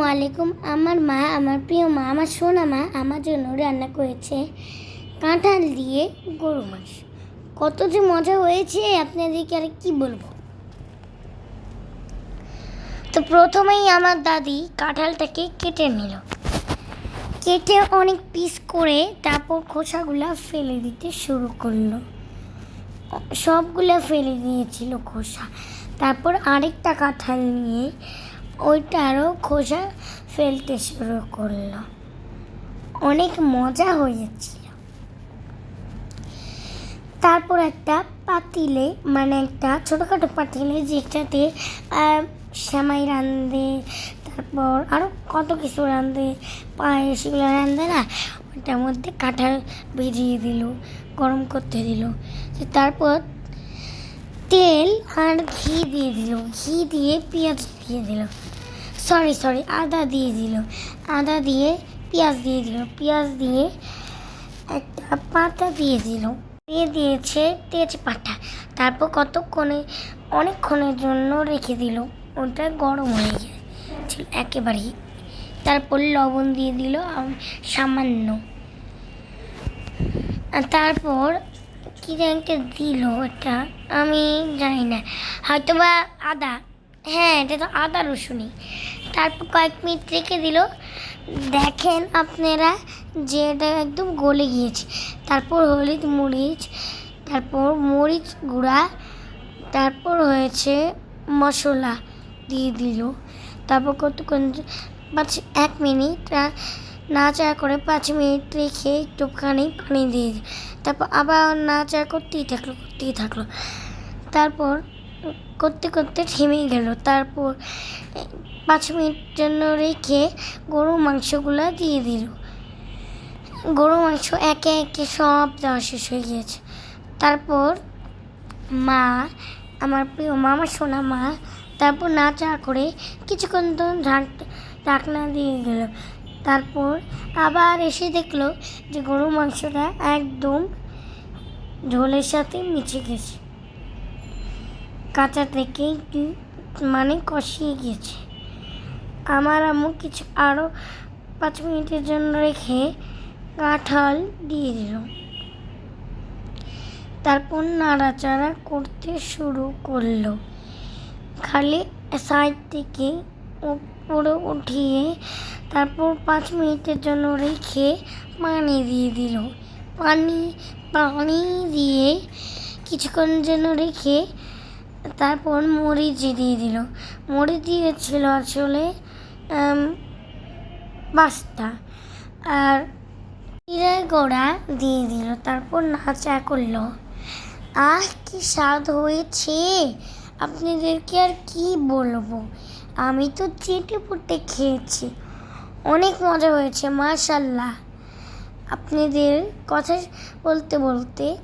আসসালামু আলাইকুম। আমার মা, আমার প্রিয় মা, আমার সোনা মা আমার জন্য রান্না করেছে কাঁঠাল দিয়ে গরু মাংস। কত যে মজা হয়েছে, আপনাদেরকে আর কি বলব? তো প্রথমেই আমার দাদি কাঁঠালটাকে কেটে নিল। কেটে অনেক পিস করে তারপর খোসাগুলো ফেলে দিতে শুরু করল। সবগুলো ফেলে দিয়েছিল খোসা। তারপর আরেকটা কাঁঠাল নিয়ে ওইটারও খোসা ফেলতে শুরু করল। অনেক মজা হয়েছিল। তারপর একটা পাতিলে মানে একটা ছোটোখাটো পাতিলে যেটাতে সেমাই রান্ধে তারপর আরও কত কিছু রান্ধে পায়েস এগুলো রান্ধে না, ওটার মধ্যে কাঁঠাল ভিজিয়ে দিল, গরম করতে দিল তারপর তেল আর ঘি দিয়ে দিল। ঘি দিয়ে পেঁয়াজ দিয়ে দিল। সরি সরি আদা দিয়ে দিল। আদা দিয়ে পেঁয়াজ দিয়ে দিল। পেঁয়াজ দিয়ে একটা পাতা দিয়ে দিল। দিয়ে দিয়েছে তেজপাতা। তারপর কতক্ষণে, অনেকক্ষণের জন্য রেখে দিল। ওটা গরম হয়ে গেছিল একেবারেই। তারপর লবণ দিয়ে দিল সামান্য। তারপর কি জানতে দিল ওটা? আমি জানি না। হয়তো বা আদা। হ্যাঁ এটা তো আদা রসুনই। তারপর কয়েক মিনিট রেখে দিল। দেখেন আপনারা যে এটা একদম গলে গিয়েছে। তারপর হলুদ মরিচ, তারপর মরিচ গুঁড়া, তারপর হয়েছে মশলা দিয়ে দিল। তারপর কতক্ষণ পাঁচ এক মিনিট নাচা করে পাঁচ মিনিট রেখে একটুখানি পানি দিয়ে দিল তারপর আবার নাচা করতেই থাকল করতেই থাকল। তারপর করতে করতে থেমে গেল। তারপর পাঁচ মিনিট জন্য রেখে গরু মাংসগুলো দিয়ে দিল। গরু মাংস একে একে সব দেওয়া শেষ হয়ে গিয়েছে। তারপর মা, আমার প্রিয় মা আমার সোনা মা, তারপর নাচা করে কিছুক্ষণ তো ঢাক ঢাকনা দিয়ে গেল তারপর আবার এসে দেখল যে গরু মাংসটা একদম ঝোলের সাথে মিশে গেছে। কাঁচা থেকে মানে কষিয়ে গেছে আমার আম্মু কিছু আরও পাঁচ মিনিটের জন্য রেখে কাঁঠাল দিয়ে দিল। তারপর নাড়াচাড়া করতে শুরু করল। খালি সাইড থেকে উপরে উঠিয়ে তারপর পাঁচ মিনিটের জন্য রেখে পানি দিয়ে দিল। পানি পানি দিয়ে কিছুক্ষণ জন্য রেখে তারপর মরিচ দিয়ে দিল। মরিচ দিয়েছিল আসলে পাঁচটা আর জিরে গোড়া দিয়ে দিল, তারপর নাচা করল। আহ, কি স্বাদ হয়েছে! আপনাদেরকে আর কি বলব? আমি তো চেটে পুটে খেয়েছি। অনেক মজা হয়েছে মাশাল্লাহ আপনাদের কথা বলতে বলতে